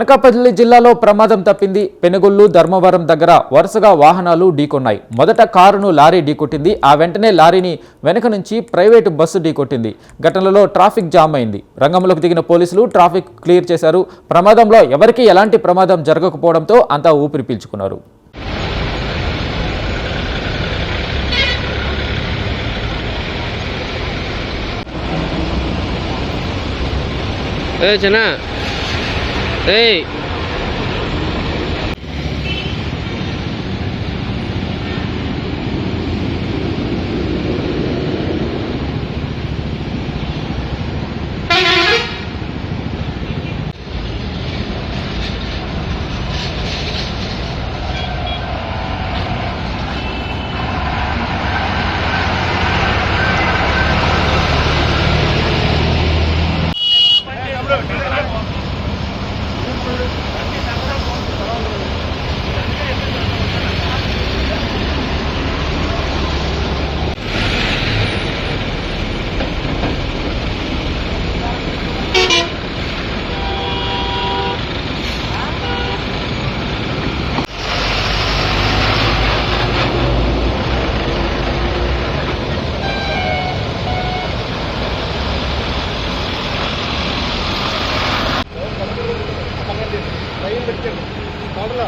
అనకాపల్లి జిల్లాలో ప్రమాదం తప్పింది. పెనుగొల్లు ధర్మవరం దగ్గర వరుసగా వాహనాలు ఢీకొన్నాయి. మొదట కారును లారీ ఢీకొట్టింది. ఆ వెంటనే లారీని వెనక నుంచి ప్రైవేటు బస్సు ఢీకొట్టింది. ఘటనలో ట్రాఫిక్ జామ్ అయింది. రంగంలోకి దిగిన పోలీసులు ట్రాఫిక్ క్లియర్ చేశారు. ప్రమాదంలో ఎవరికీ ఎలాంటి ప్రమాదం జరగకపోవడంతో అంతా ఊపిరి పీల్చుకున్నారు. చిన్న. 哎。ಮಾಡ್ಲ